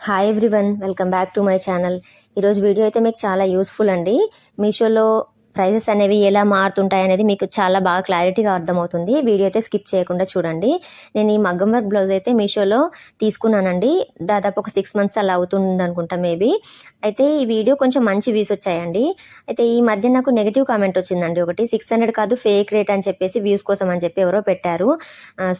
Hi everyone welcome back to my channel ఈరోజు video అయితే మీకు చాలా యూస్ఫుల్ అండి. మీషోలో ప్రైజెస్ అనేవి ఎలా మారుతుంటాయి అనేది మీకు చాలా బాగా క్లారిటీగా అర్థమవుతుంది. వీడియో అయితే స్కిప్ చేయకుండా చూడండి. నేను ఈ మగ్గం వర్క్ బ్లౌజ్ అయితే మీషోలో తీసుకున్నానండి. దాదాపు ఒక సిక్స్ మంత్స్ అలా అవుతుంది అనుకుంటా మేబీ. అయితే ఈ వీడియో కొంచెం మంచి వ్యూస్ వచ్చాయండి. అయితే ఈ మధ్య నాకు నెగిటివ్ కామెంట్ వచ్చిందండి ఒకటి. సిక్స్ హండ్రెడ్ కాదు ఫేక్ రేట్ అని చెప్పేసి వ్యూస్ కోసం అని చెప్పి ఎవరో పెట్టారు.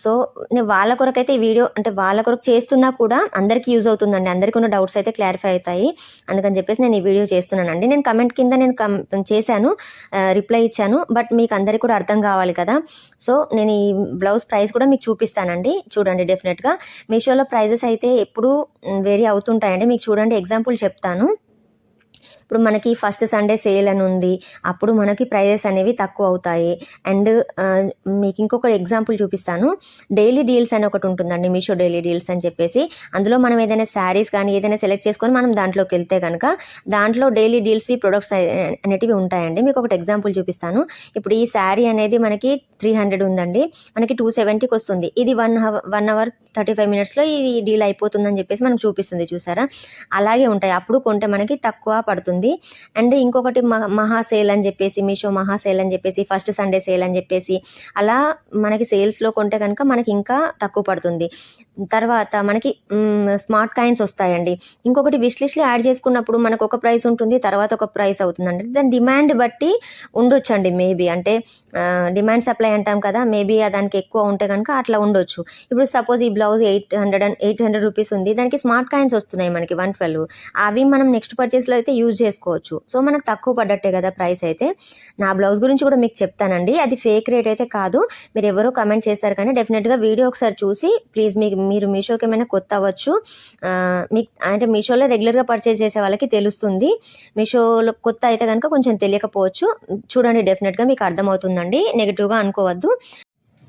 సో నేను వాళ్ళ కొరకు అయితే ఈ వీడియో అంటే వాళ్ళ కొరకు చేస్తున్నా కూడా అందరికీ యూజ్ అవుతుందండి. అందరికీ ఉన్న డౌట్స్ అయితే క్లారిఫై అవుతాయి. అందుకని చెప్పేసి నేను ఈ వీడియో చేస్తున్నానండి. నేను కమెంట్ కింద నేను కం చేశాను. రిప్లై ఇచ్చాను. బట్ మీకు అందరికీ కూడా అర్థం కావాలి కదా. సో నేను ఈ బ్లౌజ్ ప్రైస్ కూడా మీకు చూపిస్తానండి. చూడండి డెఫినెట్గా. మీషోలో ప్రైజెస్ అయితే ఎప్పుడూ వేరీ అవుతుంటాయండి. మీకు చూడండి ఎగ్జాంపుల్ చెప్తాను. ఇప్పుడు మనకి ఫస్ట్ సండే సేల్ అని ఉంది. అప్పుడు మనకి ప్రైజెస్ అనేవి తక్కువ అవుతాయి. అండ్ మీకు ఇంకొక ఎగ్జాంపుల్ చూపిస్తాను. డైలీ డీల్స్ అని ఒకటి ఉంటుందండి మీషో డైలీ డీల్స్ అని చెప్పేసి. అందులో మనం ఏదైనా శారీస్ కానీ ఏదైనా సెలెక్ట్ చేసుకొని మనం దాంట్లోకి వెళ్తే కనుక దాంట్లో డైలీ డీల్స్వి ప్రొడక్ట్స్ అనేటివి ఉంటాయండి. మీకు ఒకటి ఎగ్జాంపుల్ చూపిస్తాను. ఇప్పుడు ఈ శారీ అనేది మనకి త్రీ హండ్రెడ్ ఉందండి. మనకి టూ సెవెంటీకి వస్తుంది. ఇది one hour one hour thirty five మినిట్స్లో ఇది డీల్ అయిపోతుందని చెప్పేసి మనకు చూపిస్తుంది చూసారా? అలాగే ఉంటాయి. అప్పుడు కొంటే మనకి తక్కువ పడుతుంది. అండ్ ఇంకొకటి మహా సేల్ అని చెప్పేసి మీషో మహా సేల్ అని చెప్పేసి ఫస్ట్ సండే సేల్ అని చెప్పేసి అలా మనకి సేల్స్లో కొంటే కనుక మనకి ఇంకా తక్కువ పడుతుంది. తర్వాత మనకి స్మార్ట్ కాయిన్స్ వస్తాయండి. ఇంకొకటి విష్ లిస్ట్లో యాడ్ చేసుకున్నప్పుడు మనకు ఒక ప్రైస్ ఉంటుంది తర్వాత ఒక ప్రైస్ అవుతుందండి. దాని డిమాండ్ బట్టి ఉండొచ్చండి మేబీ. అంటే డిమాండ్ సప్లై అంటాం కదా మేబీ దానికి ఎక్కువ ఉంటే కనుక అట్లా ఉండొచ్చు. ఇప్పుడు సపోజ్ ఈ blouse eight hundred and eight hundred rupees ఉంది. దానికి స్మార్ట్ కాయిన్స్ వస్తున్నాయి మనకి వన్ ట్వెల్వ్. అవి మనం నెక్స్ట్ పర్చేస్లో అయితే యూజ్ చేసుకోవచ్చు. సో మనకు తక్కువ పడ్డట్టే కదా ప్రైస్ అయితే. నా బ్లౌజ్ గురించి కూడా మీకు చెప్తానండి. అది ఫేక్ రేట్ అయితే కాదు. మీరు ఎవరో కమెంట్ చేశారు కానీ డెఫినెట్గా వీడియో ఒకసారి చూసి ప్లీజ్ మీకు మీరు మీషోకి ఏమైనా కొత్త అవ్వచ్చు. మీకు అంటే మీషోలో రెగ్యులర్గా పర్చేస్ చేసే వాళ్ళకి తెలుస్తుంది. మీషోలో కొత్త అయితే కనుక కొంచెం తెలియకపోవచ్చు. చూడండి డెఫినెట్గా మీకు అర్థమవుతుందండి. నెగిటివ్గా అనుకోవద్దు.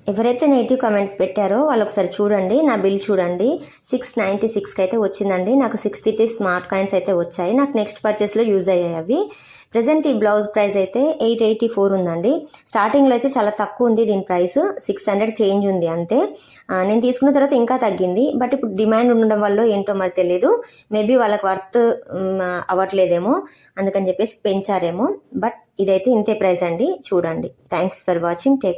ఎవరైతే నెగిటివ్ కామెంట్ పెట్టారో వాళ్ళు ఒకసారి చూడండి. నా బిల్ చూడండి. సిక్స్ నైంటీ సిక్స్కి అయితే వచ్చిందండి. నాకు సిక్స్టీ త్రీ స్మార్ట్ కాయిన్స్ అయితే వచ్చాయి. నాకు నెక్స్ట్ పర్చేస్లో యూజ్ అయ్యాయి అవి. ప్రజెంట్ ఈ బ్లౌజ్ ప్రైస్ అయితే ఎయిట్ ఎయిటీ ఫోర్ ఉందండి. స్టార్టింగ్లో అయితే చాలా తక్కువ ఉంది దీని ప్రైస్. సిక్స్ హండ్రెడ్ చేంజ్ ఉంది అంతే. నేను తీసుకున్న తర్వాత ఇంకా తగ్గింది. బట్ ఇప్పుడు డిమాండ్ ఉండడం వల్ల ఏంటో మరి తెలియదు మేబీ వాళ్ళకి వర్త్ అవ్వట్లేదేమో అందుకని చెప్పేసి పెంచారేమో. బట్ ఇదైతే ఇంతే ప్రైస్ అండి. చూడండి. Thanks for watching. టేక్